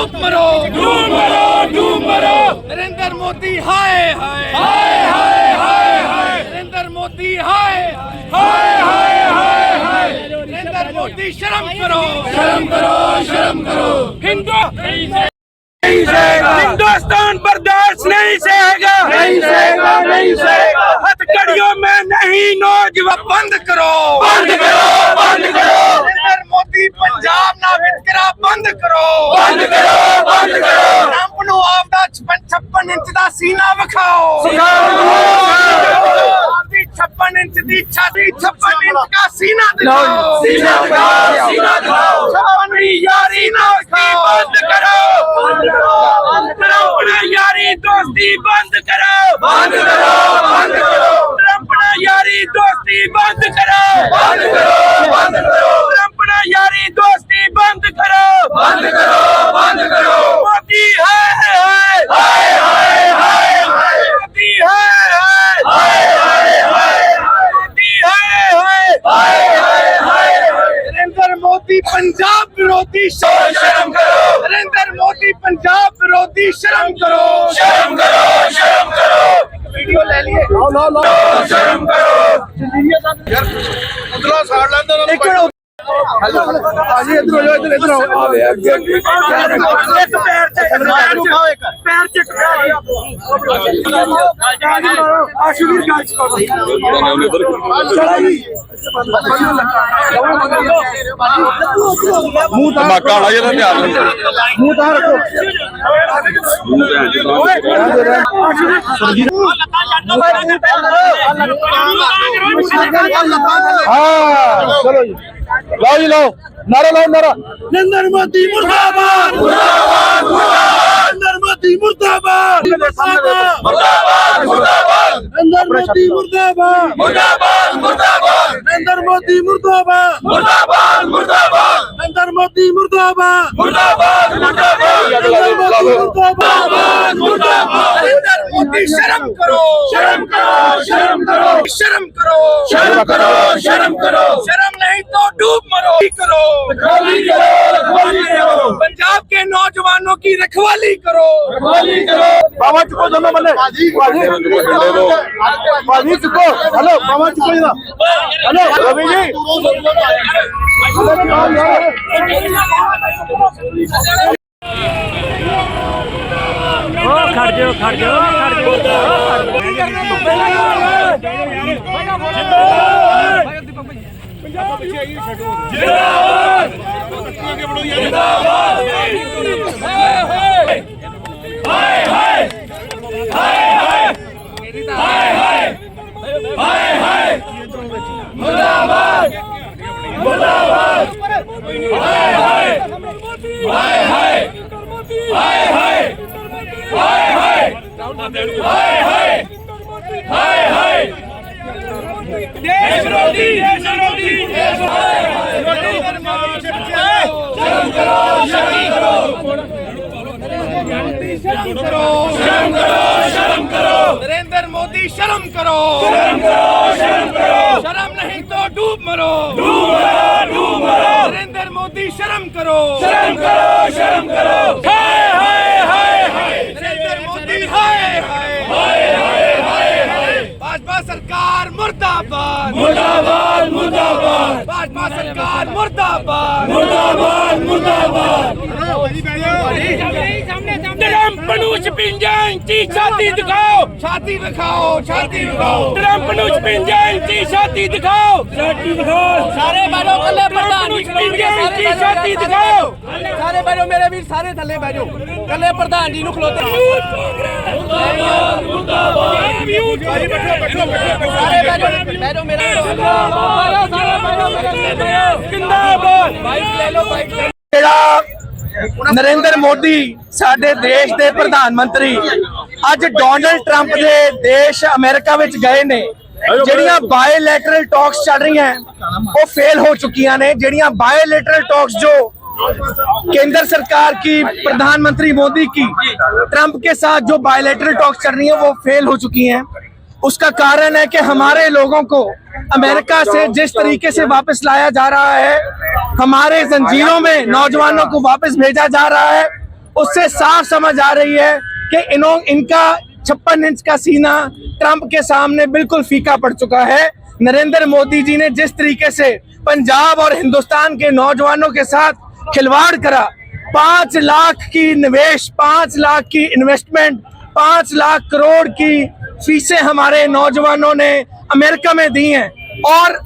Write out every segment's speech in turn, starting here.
ਡੂਬ ਮਰੋ ਡੂਬ ਮਰੋ ਡੂਬ ਮਰੋ ਨਰਿੰਦਰ ਮੋਦੀ ਹਾਏ ਹਾਏ ਹਾਏ ਹਾਏ ਹਾਏ ਹਾਏ ਨਰਿੰਦਰ ਮੋਦੀ ਹਾਏ ਹਾਏ ਹਾਏ ਹਾਏ ਹਾਏ ਨਰਿੰਦਰ ਮੋਦੀ ਸ਼ਰਮ ਕਰੋ ਸ਼ਰਮ ਕਰੋ ਸ਼ਰਮ ਕਰੋ ਹਿੰਦੂ नहीं सहेगा हिंदुस्तान बर्दाश्त नहीं सहेगा नहीं सहेगा नहीं सहेगा हथकड़ियों में नहीं नौजवान बंद करो बंद करो बंद करो नरेंद्र मोदी पंजाब ना वितकरा बंद करो बंद करो बंद करो ट्रंप ਨੂੰ ਆਪਦਾ 56 ਇੰਚ ਦਾ ਸੀਨਾ ਵਿਖਾਓ ਆਪਦੀ 56 ਇੰਚ ਦੀ ਛਾਤੀ 56 ਇੰਚ ਦਾ ਸੀਨਾ ਦਿਖਾਓ ਸੀਨਾ ਦਿਖਾਓ ਸੀਨਾ ਦਿਖਾਓ 56 ਯਾਰੀ ਨਾ ਵਿਖਾਓ ਬੰਦ ਕਰੋ ਬੰਦ ਕਰੋ ਬੰਦ ਕਰੋ ਆਪਣਾ ਯਾਰੀ ਦੋਸਤੀ ਬੰਦ ਕਰੋ। ਬੰਦ ਕਰੋ ਬੰਦ ਕਰੋ। ਆਪਣਾ ਯਾਰੀ ਦੋਸਤੀ ਬੰਦ ਕਰੋ। ਬੰਦ ਕਰੋ ਬੰਦ ਕਰੋ ਆਪਣਾ ਯਾਰੀ ਦੋਸਤੀ ਬੰਦ ਕਰੋ ਬੰਦ ਕਰੋ ਬੰਦ ਕਰੋ ਮੋਦੀ ਹਾਏ ਹਾਏ ਹਾਏ ਹਾਏ ਹਾਏ ਹਾਏ ਮੋਦੀ ਹਾਏ ਹਾਏ ਹਾਏ ਹਾਏ ਹਾਏ ਮੋਦੀ ਹਾਏ ਹਾਏ ਹਾਏ ਹਾਏ ਹਾਏ ਨਰਿੰਦਰ ਮੋਦੀ ਪੰਜਾਬ ਵਿਰੋਧੀ ਸ਼ਰਮ ਕਰੋ ਨਰਿੰਦਰ ਮੋਦੀ ਪੰਜਾਬ ਵਿਰੋਧੀ ਸ਼ਰਮ ਕਰੋ। ਸ਼ਰਮ ਕਰੋ ਸ਼ਰਮ ਕਰੋ। ਵੀਡੀਓ ਲੈ ਲਈਏ। ਲਓ ਲਓ ਲਓ। ਸ਼ਰਮ ਕਰੋ। ਉਧਰੋਂ ਸਾੜ ਲੈਂਦੇ ਉਹਨਾਂ ਨੂੰ ਭਾਜੀ ਇਧਰ ਹੋ ਜਾਓ ਇਧਰ ਇਧਰ ਆਓ। ਆਵੇ ਅੱਗੇ ਇੱਕ ਪੈਰ ਤੇ ਪੈਰ ਚ ਪੈਰ। ਚ ਆਸ਼ੀਰਵਾਦ ਗਾਇਸ ਕਰੋ। ਮੂੰਹ ਤਾਂ ਧਮਾਕਾ ਵਾਲਾ ਜਿਹੜਾ ਧਿਆਨ ਨਾਲ ਮੂੰਹ ਤਾਂ ਰੱਖੋ ਹਾਂ, ਚਲੋ ਜੀ। ਲਓ ਜੀ, ਲਓ। ਨਾਰਾ ਲਾਓ, ਨਾਰਾ। ਨਰਿੰਦਰ ਮੋਦੀ ਮੁਰਦਾਬਾਦ। ਮੁਰਦਾਬਾਦ ਮੁਰਦਾਬਾਦ। ਮੋਦੀ ਮੁਰਦਾਬਾਦ। ਮੁਰਦਾਬਾਦ ਮੁਰਦਾਬਾਦ। ਨਰਿੰਦਰ ਮੋਦੀ ਮੁਰਦਾਬਾਦ। ਮੁਰਦਾਬਾਦ ਮੁਰਦਾਬਾਦ। ਨਰਿੰਦਰ ਮੋਦੀ ਮੁਰਦਾਬਾਦ। ਮੁਰਦਾਬਾਦ ਮੁਰਦਾਬਾਦ। ਨਰਿੰਦਰ ਮੋਦੀ ਮੁਰਦਾਬਾਦ। ਮੁਰਦਾਬਾਦ ਮੁਰਦਾਬਾਦ। ਨਰਿੰਦਰ ਮੋਦੀ ਮੁਰਦਾਬਾਦ। ਮੁਰਦਾਬਾਦ ਨਰਿੰਦਰ ਮੋਦੀ ਸ਼ਰਮ ਕਰੋ ਸ਼ਰਮ ਕਰੋ ਸ਼ਰਮ ਕਰੋ ਸ਼ਰਮ ਕਰੋ ਸ਼ਰਮ ਕਰੋ ਸ਼ਰਮ ਕਰੋ शर्म नहीं तो डूब मरो करो रखवाली करो रखवाली करो पंजाब के नौजवानों की रखवाली करो रखवाली करो ਬਾਵਾ ਚੁੱਕੋ ਦੋਨੋਂ ਬੰਦੇ ਭਾਜੀ ਭਾਜੀ ਚੁੱਕੋ ਹਲੋ ਬਾਵਾ ਚੁੱਕੋ ਜਰਾ ਹਲੋ ਰਵੀ ਜੀ ਖੜ ਜਾਓ ਖੜ ਜਾਓ ਖੜ ਜਾਓ। ਦੇਣੂ ਹਾਏ ਹਾਏ ਹਾਏ ਹਾਏ ਦੇਸ਼ ਵਿਰੋਧੀ ਦੇਸ਼ ਵਿਰੋਧੀ ਦੇਸ਼ ਵਿਰੋਧੀ ਸ਼ਰਮ ਕਰੋ ਸ਼ਰਮ ਕਰੋ ਸ਼ਰਮ ਕਰੋ ਸ਼ਰਮ ਕਰੋ ਸ਼ਰਮ ਕਰੋ ਨਰਿੰਦਰ ਮੋਦੀ ਸ਼ਰਮ ਕਰੋ ਸ਼ਰਮ ਕਰੋ ਸ਼ਰਮ ਕਰੋ ਸ਼ਰਮ ਨਹੀਂ ਤੋ ਡੂਬ ਮਰੋ ਡੂਬ ਮਰੋ ਡੂਬ ਮਰੋ ਨਰਿੰਦਰ ਮੋਦੀ ਸ਼ਰਮ ਕਰੋ ਸ਼ਰਮ ਕਰੋ ਸ਼ਰਮ ਕਰੋ मुर्दाबाद मुर्दाबाद मुर्दाबाद भाजपा सरकार मुर्दाबाद मुर्दाबाद मुर्दाबाद ट्रंप छिपिंजन की छाती दिखाओ। छाती दिखाओ छाती दिखाओ। ट्रंप छिपिंजन की छाती दिखाओ। छाती दिखाओ। सारे बैठो थले प्रधान छिपिंजन की छाती दिखाओ। सारे बैठो मेरे वीर सारे थले बैठो थले प्रधान जी नु खलोते सारे बैठो बैठो मेरा जिंदाबाद। बाइक ले लो बाइक ਜਿੰਦਾਬਾਦ ਬਾਈਕ ਲੈ ਲਓ ਬਾਈਕ ਲੈ ਲਓ। ਜਿਹੜਾ ਨਰਿੰਦਰ ਮੋਦੀ ਸਾਡੇ ਦੇਸ਼ ਦੇ ਪ੍ਰਧਾਨ ਮੰਤਰੀ ਅੱਜ ਡੋਨਲਡ ਟਰੰਪ ਦੇ ਦੇਸ਼ ਅਮਰੀਕਾ ਵਿੱਚ ਗਏ ਨੇ ਜਿਹੜੀਆਂ ਬਾਇਲੈਟਰਲ ਟਾਕਸ ਚੱਲ ਰਹੀਆਂ ਉਹ ਫੇਲ ਹੋ ਚੁੱਕੀਆਂ ਨੇ ਜਿਹੜੀਆਂ ਬਾਇਲੈਟਰਲ ਟਾਕਸ ਜੋ केंद्र सरकार की प्रधानमंत्री मोदी की ट्रंप के साथ जो बायलेटरल टॉक्स चल रही है वो फेल हो चुकी हैं उसका कारण है कि हमारे लोगों को अमेरिका से जिस तरीके से वापस लाया जा रहा है, हमारे जंजीरों में नौजवानों को वापस भेजा जा रहा है, उससे साफ़ समझ आ रही है कि इन्हों इनका छप्पन इंच का सीना ट्रंप के सामने बिल्कुल फीका पड़ चुका है। नरेंद्र मोदी जी ने जिस तरीके से पंजाब और हिंदुस्तान के नौजवानों के साथ खिलवाड़ करा, पाँच लाख की निवेश, पाँच लाख की इन्वेस्टमेंट पाँच लाख करोड़ की फीसें हमारे नौजवानों ने अमेरिका में दी हैं। और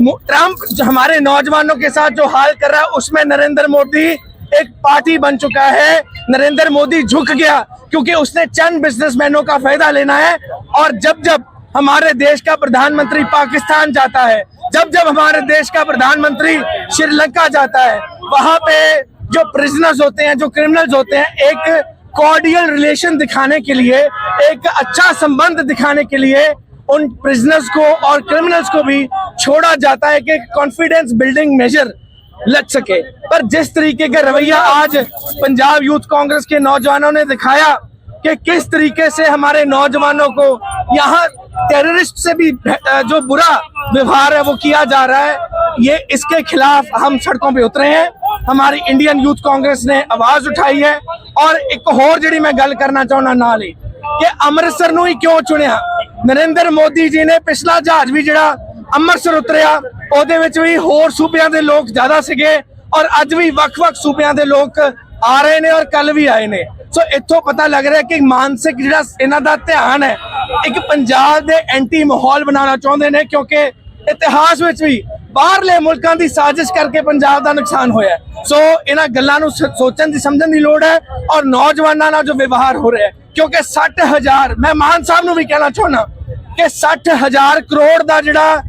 ट्रंप हमारे नौजवानों के साथ जो हाल कर रहा है, उसमें नरेंद्र मोदी एक पार्टी बन चुका है। नरेंद्र मोदी झुक गया, क्योंकि उसने चंद बिजनेसमैनों का फ़ायदा लेना है। और जब जब हमारे देश का प्रधानमंत्री पाकिस्तान जाता है, जब जब हमारे देश का प्रधानमंत्री श्रीलंका जाता है, वहाँ पे जो प्रिजनर्स होते हैं, जो क्रिमिनल्स होते हैं, एक कॉर्डियल रिलेशन दिखाने के लिए, एक अच्छा संबंध दिखाने के लिए उन प्रिजनर्स को और क्रिमिनल्स को भी छोड़ा जाता है कि कॉन्फिडेंस बिल्डिंग मेजर लग सके। पर जिस तरीके का रवैया आज पंजाब यूथ कांग्रेस के नौजवानों ने दिखाया कि किस तरीके से हमारे नौजवानों को यहाँ टेररिस्ट से भी जो बुरा व्यवहार है वो किया जा रहा है, ये इसके खिलाफ हम सड़कों पे उतरे हैं। हमारी इंडियन यूथ कांग्रेस ने आवाज़ उठाई है। ਔਰ ਇੱਕ ਹੋਰ ਜਿਹੜੀ ਮੈਂ ਗੱਲ ਕਰਨਾ ਚਾਹੁੰਦਾ ਨਾਲ ਹੀ, ਕਿ ਅੰਮ੍ਰਿਤਸਰ ਨੂੰ ਹੀ ਕਿਉਂ ਚੁਣਿਆ? ਨਰਿੰਦਰ ਮੋਦੀ ਜੀ ਨੇ ਪਿਛਲਾ ਜਹਾਜ਼ ਵੀ ਜਿਹੜਾ ਅੰਮ੍ਰਿਤਸਰ ਉਤਰਿਆ, ਉਹਦੇ ਵਿੱਚ ਵੀ ਹੋਰ ਸੂਬਿਆਂ ਦੇ ਲੋਕ ਜ਼ਿਆਦਾ ਸੀਗੇ ਔਰ ਅੱਜ ਵੀ ਵੱਖ-ਵੱਖ ਸੂਬਿਆਂ ਦੇ ਲੋਕ ਆ ਰਹੇ ਨੇ ਔਰ ਕੱਲ ਵੀ ਆਏ ਨੇ। ਸੋ ਇੱਥੋਂ ਪਤਾ ਲੱਗ ਰਿਹਾ ਕਿ ਮਾਨਸਿਕ ਜਿਹੜਾ ਇਹਨਾਂ ਦਾ ਧਿਆਨ ਹੈ, ਇੱਕ ਪੰਜਾਬ ਦੇ ਐਂਟੀ ਮਾਹੌਲ ਬਣਾਉਣਾ ਚਾਹੁੰਦੇ ਨੇ ਕਿਉਂਕਿ ਇਤਿਹਾਸ ਵਿੱਚ ਵੀ ਬਾਹਰਲੇ ਮੁਲਕਾਂ ਦੀ ਸਾਜ਼ਿਸ਼ ਕਰਕੇ ਪੰਜਾਬ ਦਾ ਨੁਕਸਾਨ ਹੋਇਆ ਸੋ ਇਹਨਾਂ ਗੱਲਾਂ ਨੂੰ ਸੋਚਣ ਦੀ, ਸਮਝਣ ਦੀ ਲੋੜ ਹੈ ਔਰ ਨੌਜਵਾਨਾਂ ਨਾਲ ਜੋ ਵਿਵਹਾਰ ਹੋ ਰਿਹਾ ਹੈ, ਕਿਉਂਕਿ 60000 ਮੈਂ ਮਾਨ ਸਾਹਿਬ ਨੂੰ ਵੀ ਕਹਿਣਾ ਚਾਹੁੰਦਾ ਕਿ 60000 ਕਰੋੜ ਦਾ ਜਿਹੜਾ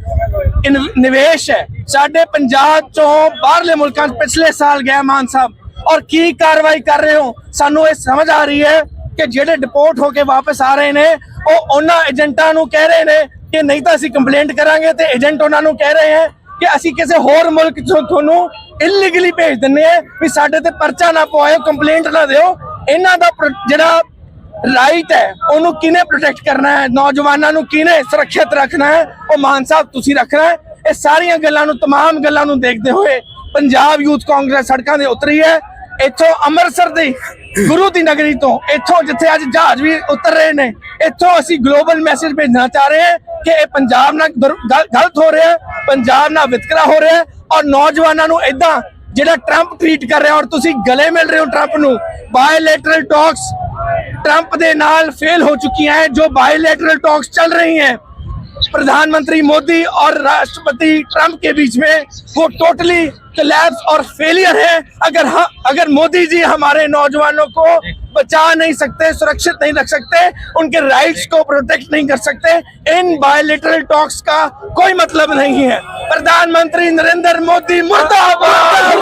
ਨਿਵੇਸ਼ ਹੈ, ਸਾਡੇ ਪੰਜਾਬ ਚੋਂ ਬਾਹਰਲੇ ਮੁਲਕਾਂ 'ਚ ਪਿਛਲੇ ਸਾਲ ਗਿਆ ਮਾਨ ਸਾਹਿਬ। ਔਰ ਕੀ ਕਾਰਵਾਈ ਕਰ ਰਹੇ ਹੋ? ਸਾਨੂੰ ਇਹ ਸਮਝ ਆ ਰਹੀ ਹੈ ਕਿ ਜਿਹੜੇ ਡਿਪੋਰਟ ਹੋ ਕੇ ਵਾਪਸ ਆ ਰਹੇ ਨੇ, ਉਹ ਉਹਨਾਂ ਏਜੰਟਾਂ ਨੂੰ ਕਹਿ ਰਹੇ ਨੇ ਕਿ ਨਹੀਂ ਤਾਂ ਅਸੀਂ ਕੰਪਲੇਂਟ ਕਰਾਂਗੇ ਤੇ ਏਜੰਟ ਉਹਨਾਂ ਨੂੰ ਕਹਿ ਰਹੇ ਹੈ ਕਿ ਅਸੀਂ ਕਿਸੇ ਹੋਰ ਮੁਲਕ ਚੋਂ ਤੁਹਾਨੂੰ ਇਲੀਗਲੀ ਭੇਜ ਦਿੰਨੇ ਆ ਵੀ ਸਾਡੇ ਤੇ ਪਰਚਾ ਨਾ ਪਵਾਇਓ ਕੰਪਲੇਂਟ ਨਾ ਦਿਓ ਇਹਨਾਂ ਦਾ ਪ੍ਰੋ- ਜਿਹੜਾ ਰਾਈਟ ਹੈ ਉਹਨੂੰ ਕਿਹਨੇ ਪ੍ਰੋਟੈਕਟ ਕਰਨਾ ਹੈ ਨੌਜਵਾਨਾਂ ਨੂੰ ਕਿਹਨੇ ਸੁਰੱਖਿਅਤ ਰੱਖਣਾ ਹੈ ਉਹ ਮਾਨ ਸਾਹਿਬ ਤੁਸੀਂ ਰੱਖਣਾ ਹੈ ਇਹ ਸਾਰੀਆਂ ਗੱਲਾਂ ਨੂੰ तमाम ਗੱਲਾਂ ਨੂੰ ਦੇਖਦੇ ਹੋਏ ਪੰਜਾਬ ਯੂਥ ਕਾਂਗਰਸ ਸੜਕਾਂ ਦੇ ਉਤਰੀ ਹੈ ਇੱਥੋਂ ਅੰਮ੍ਰਿਤਸਰ ਦੀ ਗੁਰੂ ਦੀ ਨਗਰੀ ਤੋਂ ਇੱਥੋਂ ਜਿੱਥੇ ਅੱਜ ਜਹਾਜ਼ ਵੀ ਉਤਰ ਰਹੇ ਨੇ ਇੱਥੋਂ ਅਸੀਂ ਗਲੋਬਲ ਮੈਸੇਜ ਭੇਜਣਾ ਚਾਹ ਰਹੇ ਹਾਂ ਕਿ ਇਹ ਪੰਜਾਬ ਨਾਲ ਦਰ- ਗਲ- ਗਲਤ ਹੋ ਰਿਹਾ ਹੈ ਪੰਜਾਬ ਨਾਲ ਵਿਤਕਰਾ ਹੋ ਰਿਹਾ ਔਰ ਨੌਜਵਾਨਾਂ ਨੂੰ ਇਦਾਂ ਜਿਹੜਾ ਟਰੰਪ ਟ੍ਰੀਟ ਕਰ ਰਿਹਾ ਔਰ ਤੁਸੀਂ ਗਲੇ ਮਿਲ ਰਹੇ ਹੋ ਟਰੰਪ ਨੂੰ ਬਾਇਲੇਟਰਲ ਟਾਕਸ ਟਰੰਪ ਦੇ ਨਾਲ ਫੇਲ ਹੋ ਚੁੱਕੀਆਂ ਹੈ, ਜੋ ਬਾਇਲੇਟਰਲ ਟਾਕਸ ਚੱਲ ਰਹੀ ਹੈ। प्रधानमंत्री मोदी और राष्ट्रपति ट्रंप के बीच में वो टोटली लैब्स और फेलियर है। अगर हम अगर मोदी जी हमारे नौजवानों को बचा नहीं सकते सुरक्षित नहीं रख सकते उनके राइट्स को प्रोटेक्ट नहीं कर सकते इन बायोलिटरल टॉक्स का कोई मतलब नहीं है। प्रधानमंत्री नरेंद्र मोदी मुर्दाबाद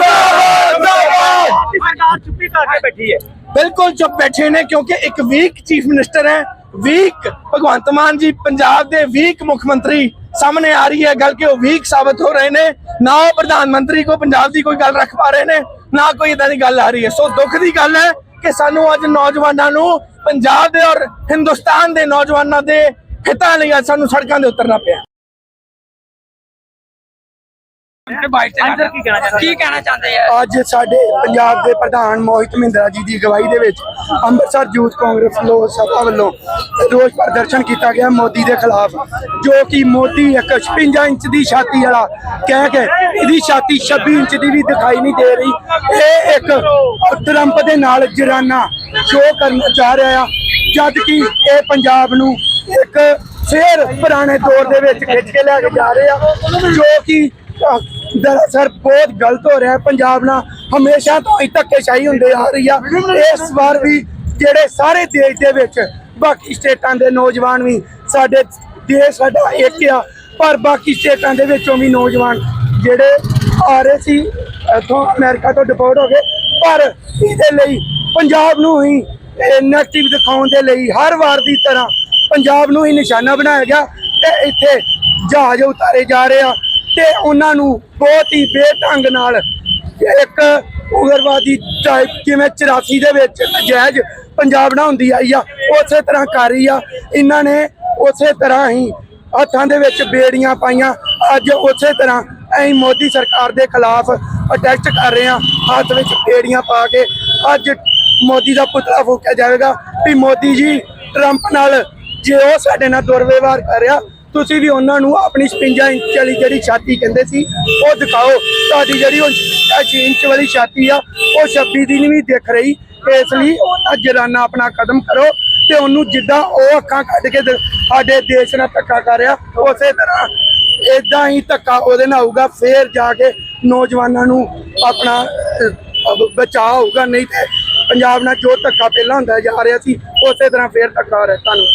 बिल्कुल चुप बैठे ने क्योंकि एक वीक चीफ मिनिस्टर है। ਵੀਕ, ਭਗਵੰਤ ਮਾਨ ਜੀ ਪੰਜਾਬ ਦੇ ਵੀਕ ਮੁੱਖ ਮੰਤਰੀ ਸਾਹਮਣੇ ਆ ਰਹੀ ਹੈ ਗੱਲ ਕਿ ਉਹ ਵੀਕ ਸਾਬਤ ਹੋ ਰਹੇ ਨੇ, ਨਾ ਉਹ ਪ੍ਰਧਾਨ ਮੰਤਰੀ ਕੋ ਪੰਜਾਬ ਦੀ ਕੋਈ ਗੱਲ ਰੱਖ ਪਾ ਰਹੇ ਨੇ, ਨਾ ਕੋਈ ਇਦਾਂ ਦੀ ਗੱਲ ਆ ਰਹੀ ਹੈ। ਸੋ ਦੁੱਖ ਦੀ ਗੱਲ ਹੈ ਕਿ ਸਾਨੂੰ ਅੱਜ ਨੌਜਵਾਨਾਂ ਨੂੰ ਪੰਜਾਬ ਦੇ ਔਰ ਹਿੰਦੁਸਤਾਨ ਦੇ ਨੌਜਵਾਨਾਂ ਦੇ ਹਿੱਤਾਂ ਲਈ ਅੱਜ ਸਾਨੂੰ ਸੜਕਾਂ ਦੇ ਉਤਰਨਾ ਪਿਆ। ਅੰਦਰ ਕੀ ਕਹਿਣਾ ਚਾਹੁੰਦੇ? ਕੀ ਕਹਿਣਾ ਚਾਹੁੰਦੇ ਆ? ਅੱਜ ਸਾਡੇ ਪੰਜਾਬ ਦੇ ਪ੍ਰਧਾਨ ਮੋਹਿਤ ਮਹਿੰਦਰਾ ਜੀ ਦੀ ਅਗਵਾਈ ਦੇ ਵਿੱਚ ਅੰਮ੍ਰਿਤਸਰ ਯੂਥ ਕਾਂਗਰਸ ਲੋਕ ਸਭਾ ਵੱਲੋਂ ਰੋਸ ਪ੍ਰਦਰਸ਼ਨ ਕੀਤਾ ਗਿਆ ਮੋਦੀ ਦੇ ਖਿਲਾਫ ਜੋ ਕਿ ਮੋਦੀ ਇੱਕ 56 ਇੰਚ ਦੀ ਛਾਤੀ ਵਾਲਾ ਕਹਿ ਕੇ ਇਹਦੀ ਛਾਤੀ 26 ਇੰਚ ਦੀ ਵੀ ਦਿਖਾਈ ਨਹੀਂ ਦੇ ਰਹੀ। ਇਹ ਇੱਕ ਟਰੰਪ ਦੇ ਨਾਲ ਜਰਾਨਾ ਸ਼ੋ ਕਰਨਾ ਚਾਹ ਰਿਹਾ ਆ ਜਦ ਕਿ ਇਹ ਪੰਜਾਬ ਨੂੰ ਇੱਕ ਫੇਰ ਪੁਰਾਣੇ ਦੌਰ ਦੇ ਵਿੱਚ ਖਿੱਚ ਕੇ ਲੈ ਕੇ ਜਾ ਰਹੇ ਆ ਜੋ ਕਿ ਦਰਅਸਲ ਬਹੁਤ ਗਲਤ ਹੋ ਰਿਹਾ ਹੈ ਪੰਜਾਬ ਨਾਲ ਹਮੇਸ਼ਾ ਤੋਂ ਹੀ ਧੱਕੇਸ਼ਾਹੀ ਹੁੰਦੇ ਆ ਰਹੀ ਆ ਇਸ ਵਾਰ ਵੀ ਜਿਹੜੇ ਸਾਰੇ ਦੇਸ਼ ਦੇ ਵਿੱਚ ਬਾਕੀ ਸਟੇਟਾਂ ਦੇ ਨੌਜਵਾਨ ਵੀ ਸਾਡੇ ਦੇਸ਼ ਸਾਡਾ ਇੱਕ ਆ ਪਰ ਬਾਕੀ ਸਟੇਟਾਂ ਦੇ ਵਿੱਚੋਂ ਵੀ ਨੌਜਵਾਨ ਜਿਹੜੇ ਆ ਰਹੇ ਸੀ ਇੱਥੋਂ ਅਮਰੀਕਾ ਤੋਂ ਡਿਪੋਰਟ ਹੋ ਗਏ ਪਰ ਇਹਦੇ ਲਈ ਪੰਜਾਬ ਨੂੰ ਹੀ ਨੈਗੇਟਿਵ ਦਿਖਾਉਣ ਦੇ ਲਈ ਹਰ ਵਾਰ ਦੀ ਤਰ੍ਹਾਂ ਪੰਜਾਬ ਨੂੰ ਹੀ ਨਿਸ਼ਾਨਾ ਬਣਾਇਆ ਗਿਆ ਤੇ ਇੱਥੇ ਜਹਾਜ਼ ਉਤਾਰੇ ਜਾ ਰਹੇ ਆ ਤੇ ਉਹਨਾਂ ਨੂੰ ਬਹੁਤ ਹੀ ਬੇਢੰਗ ਨਾਲ ਇੱਕ ਉਗਰਵਾਦੀ ਟਾਈਪ ਜਿਵੇਂ 84 ਦੇ ਵਿੱਚ ਨਜਾਇਜ਼ ਪੰਜਾਬ ਨਾਲ ਹੁੰਦੀ ਆਈ ਆ, ਉਸੇ ਤਰ੍ਹਾਂ ਕਰ ਰਹੀ ਆ। ਇਹਨਾਂ ਨੇ ਉਸੇ ਤਰ੍ਹਾਂ ਹੀ ਹੱਥਾਂ ਦੇ ਵਿੱਚ ਬੇੜੀਆਂ ਪਾਈਆਂ। ਅੱਜ ਉਸੇ ਤਰ੍ਹਾਂ ਅਸੀਂ ਮੋਦੀ ਸਰਕਾਰ ਦੇ ਖਿਲਾਫ ਅਟੈਕ ਕਰ ਰਹੇ ਆ, ਹੱਥ ਵਿੱਚ ਬੇੜੀਆਂ ਪਾ ਕੇ। ਅੱਜ ਮੋਦੀ ਦਾ ਪੁਤਲਾ ਫੂਕਿਆ ਜਾਵੇਗਾ ਵੀ ਮੋਦੀ ਜੀ ਟਰੰਪ ਨਾਲ ਜੇ ਉਹ ਸਾਡੇ ਨਾਲ ਦੁਰਵਿਵਹਾਰ ਕਰ ਰਿਹਾ ਤੁਸੀਂ ਵੀ ਉਹਨਾਂ ਨੂੰ ਆਪਣੀ 56 ਇੰਚ ਵਾਲੀ ਜਿਹੜੀ ਛਾਤੀ ਕਹਿੰਦੇ ਸੀ, ਉਹ ਦਿਖਾਓ। ਤੁਹਾਡੀ ਜਿਹੜੀ ਉਹ 56 ਇੰਚ ਵਾਲੀ ਛਾਤੀ ਆ, ਉਹ 26 ਦੀ ਨਹੀਂ ਵੀ ਦਿਖ ਰਹੀ। ਇਸ ਲਈ ਉਹਨਾਂ ਜਰਾਨਾ ਆਪਣਾ ਕਦਮ ਕਰੋ ਤੇ ਉਹਨੂੰ ਜਿੱਦਾਂ ਉਹ ਅੱਖਾਂ ਕੱਢ ਕੇ ਦ- ਸਾਡੇ ਦੇਸ਼ ਨਾਲ ਧੱਕਾ ਕਰ ਰਿਹਾ, ਉਸੇ ਤਰ੍ਹਾਂ ਇਦਾਂ ਹੀ ਧੱਕਾ ਉਹਦੇ ਨਾਲ ਹੋਊਗਾ, ਫੇਰ ਜਾ ਕੇ ਨੌਜਵਾਨਾਂ ਨੂੰ ਆਪਣਾ ਬਚਾਅ ਹੋਊਗਾ। ਨਹੀਂ ਤੇ ਪੰਜਾਬ ਨਾਲ ਜੋ ਧੱਕਾ ਪਹਿਲਾਂ ਹੁੰਦਾ ਜਾ ਰਿਹਾ ਸੀ, ਉਸੇ ਤਰ੍ਹਾਂ ਫੇਰ ਧੱਕਾ ਹੋ ਰਿਹਾ। ਤੁਹਾਨੂੰ